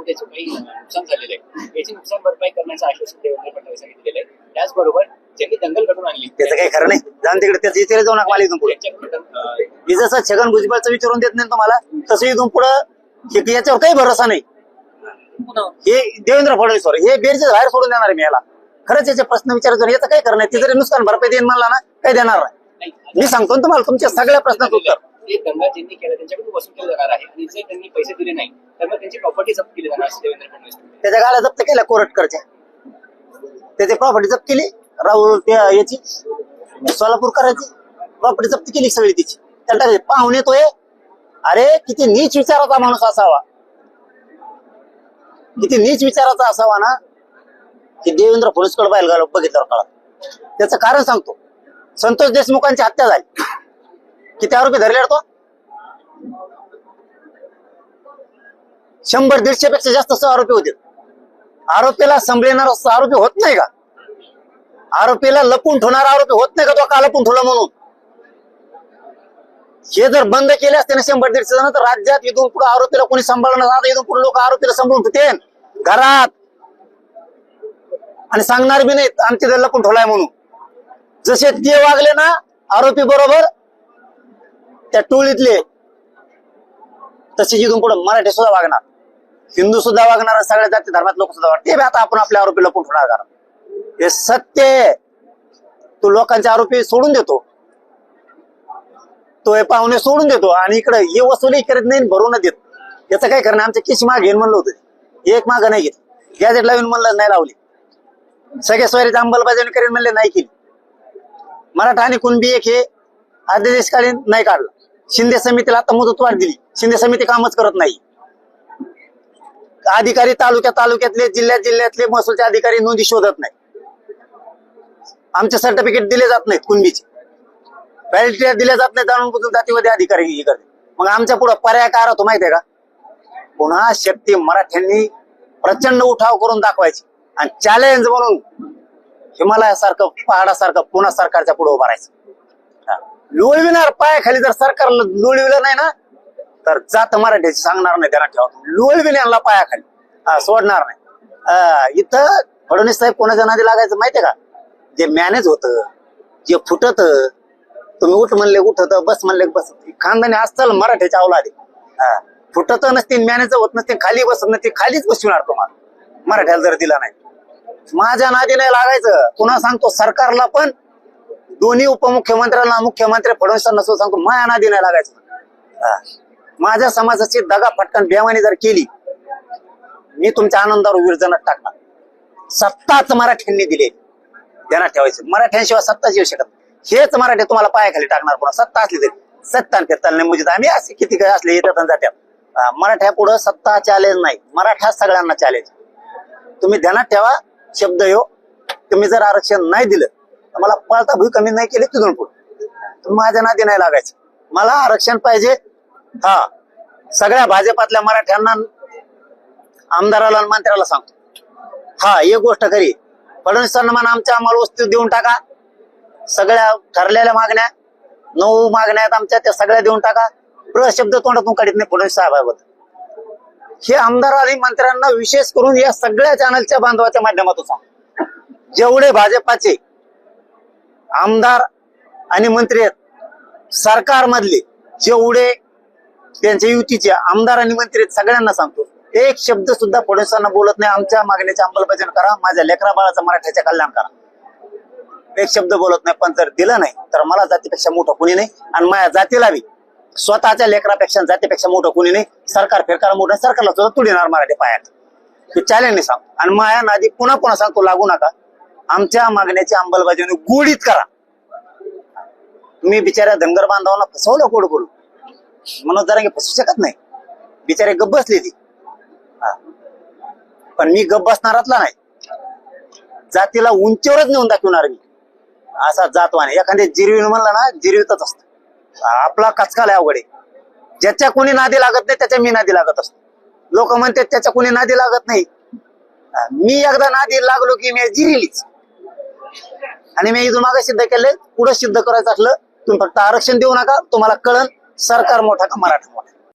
निवडणुकीचं काही नुकसान झालेलं आहे. याची नुकसान भरपाई करण्याचं आश्वासन देवेंद्र फडणवीस यांनी दिलेलं आहे. त्याचबरोबर ज्यांनी दंगल घडून आणली त्याचं काही खरं नाही. जाऊन तिकडे त्याचं इथे जाऊ नका मला इथून पुढे. मी जसं छगन भुजबळचं विचारून देत नाही तुम्हाला तसं इथून पुढं हे- याच्यावर काही भरोसा नाही. हे देवेंद्र फडणवीसवर हे बेरचे बाहेर सोडून देणार आहे मी याला. खरंच याचे प्रश्न विचारतो याचं काही खरं नाही. ते जरी नुकसान भरपाई देईन म्हणला ना काही देणार नाही. मी सांगतो ना तुम्हाला तुमच्या सगळ्या प्रश्नाचं उत्तर. ते दंगा ज्यांनी केला त्यांच्याकडून वसूल केलं जाणार आहे. आणि जर त्यांनी पैसे दिले नाही त्यामुळे त्यांची प्रॉपर्टी जप्त केली जाणार असं देवेंद्र फडणवीस. त्याच्या गाड्या जप्त केल्या कोरटकरच्या. त्याची प्रॉपर्टी जप्त केली राहुल त्या याची सोलापूर करायची. प्रॉपर्टी जप्त केली सगळी तिची. त्याला टाकली. पाहुणे तो अरे किती नीच विचाराचा माणूस असावा. किती नीच विचाराचा असावा ना. की देवेंद्र फडणवीसकडे बाहेर घालव बघितल्यावर काळात त्याचं कारण सांगतो. संतोष देशमुखांची हत्या झाली. किती आरोपी धरले तो? शंभर दीडशे पेक्षा जास्त सह आरोपी होते. आरोपीला संभळणार आरोपी होत नाही का? आरोपीला लपून ठेवणारा आरोपी होत नाही का तो का लपून ठेवला म्हणून? हे जर बंद केले असते ना शंभर दीडशे जण तर राज्यात इथून पुढे आरोपीला कोणी सांभाळणार आता इथून पुढे लोक आरोपीला सांभाळून ठेवते घरात. आणि सांगणार बी नाहीत आणि जर लपून ठेवलाय म्हणून. जसे ते वागले ना आरोपी बरोबर त्या टोळीतले तसे इथून पुढे मराठी सुद्धा वागणार. हिंदू सुद्धा वागणार सगळ्या जाती धर्मात लोक सुद्धा वागणार ते आता आपण आपल्या आरोपी लपून ठेवणार कारण हे सत्य तो लोकांचे आरोपी सोडून देतो. तो हे पाहुणे सोडून देतो आणि इकडे हे वसुली करत नाही भरून देत. याचं काय करणं आमच्या केस माग घेऊन म्हणलं होतं एक माग नाही घेत. गॅजेट लावून म्हणलं नाही लावली. सगळ्या स्वारीची अंमलबजावणी करेन म्हणले नाही केली. मराठा आणि कुणबी एक हे अध्यादेशकालीन नाही काढलं. शिंदे समितीला आता मुदतवाढ दिली. शिंदे समिती कामच करत नाही. अधिकारी तालुक्या तालुक्यातले जिल्ह्यात जिल्ह्यातले महसूलचे अधिकारी नोंदी शोधत नाही आमचे सर्टिफिकेट दिले जात नाहीत कुणबीचे. व्हॅलिडिटी दिल्या जात नाही जाणून बुजून जातीवादी अधिकारी हे करते मग आमच्या पुढे पर्याय काय राहतो माहितीये का? पुन्हा शक्ती मराठ्यांनी प्रचंड उठाव करून दाखवायची. आणि चॅलेंज म्हणून हिमालयासारखं पहाडासारखं पुन्हा सरकारच्या पुढे उभारायचं लोळविणार पायाखाली जर सरकारला लोळविलं नाही ना तर जात मराठीची सांगणार नाही त्यांना ठेवा. लोळविण्याला पायाखाली. सोडणार नाही. हा, इथं फडणवीस साहेब कोणाच्या नादी लागायचं माहितीये का? जे मॅनेज होत जे फुटत तुम्ही उठ म्हणले उठत बस म्हणले बस. खानदानी असताल मराठ्याच्या अवलादी. फुटत नसतील मॅनेज होत नसतील खाली बसत नसतील खालीच बसविणार तुम्हाला. मराठ्याला जर दिला नाही. माझ्या नादी नाही लागायचं. पुन्हा सांगतो? सरकारला पण. दोन्ही उपमुख्यमंत्र्यांना मुख्यमंत्री फडणवीसांना सुद्धा सांगतो माझ्या नादी नाही लागायचं. माझ्या समाजाची दगा फटकन बेमानी जर केली मी तुमच्या आनंदावर विरजनात टाकणार. सत्ताच मराठ्यांनी दिले. ध्यानात ठेवायचं. मराठ्यांशिवाय सत्ताच येऊ शकत हेच मराठी तुम्हाला पायाखाली टाकणार. पुन्हा सत्ता असली तरी. सत्ता नाही म्हणजे आम्ही असे किती काय असले येतात जात्यात. मराठ्या पुढं सत्ता चॅलेंज नाही. मराठा सगळ्यांना चॅलेंज तुम्ही ध्यानात ठेवा. शब्द यो. तुम्ही जर आरक्षण नाही दिलं तर मला पळता भूई कमी नाही केली तिथून पुढे. माझ्या नादी नाही लागायचं. मला आरक्षण पाहिजे. हा. सगळ्या भाजपातल्या मराठ्यांना आमदाराला आणि मंत्र्याला सांगतो हा एक गोष्ट खरी. फडणवीसांना म्हणा आमच्या आम्हाला वस्तू देऊन टाका. सगळ्या ठरलेल्या मागण्या नऊ मागण्या आहेत आमच्या त्या सगळ्या देऊन टाका. प्र शब्द तोंडातून काढत नाही फडणवीस साहेबाबद्दल हे आमदार आणि मंत्र्यांना विशेष करून या सगळ्या चॅनलच्या बांधवाच्या माध्यमातून सांग. जेवढे भाजपाचे आमदार आणि मंत्री आहेत सरकारमधले जेवढे त्यांच्या युतीचे आमदार आणि मंत्री सगळ्यांना सांगतो. एक शब्द सुद्धा फडणवीसांना बोलत नाही. आमच्या मागण्याचे अंमलबजावणी करा. माझ्या लेकरा बाळाचं मराठ्याच्या कल्याण करा. एक शब्द बोलत नाही पण जर दिलं नाही तर मला जातीपेक्षा मोठं कुणी नाही आणि माझ्या जातीला बी. स्वतःच्या लेकरापेक्षा जातीपेक्षा मोठं कुणी नाही. सरकार फिरकार मोठं सरकारला सुद्धा तुडीणार मराठी पायात. तू चॅलेंज सांग. आणि माया नादी पुन्हा पुन्हा सांगतो लागू नका. आमच्या मागण्याची अंमलबजावणी गोडीत करा. तुम्ही बिचाऱ्या धनगर बांधवांना फसवलं कोड बोलू म्हणून जरा फसू शकत नाही. बिचारे गप बसले ती. हा. पण मी गप बसणारातला नाही. जातीला उंचीवरच नेऊन दाखवणार मी. असा जातवाने एखाद्या जिरवी म्हणलं ना जिरवीतच असत. आपला कचकाल आहे अवघड आहे. ज्याच्या कोणी नादी लागत नाही त्याच्या मी नादी लागत असतो. लोक म्हणतात त्याच्या कोणी नादी लागत नाही. मी एकदा नादी लागलो की मी जिरिलीच. आणि मी इथून मागे सिद्ध केले पुढे सिद्ध करायचं असलं तुम्ही फक्त आरक्षण देऊ नका तुम्हाला कळण सरकार मोठा का मराठा मोठा?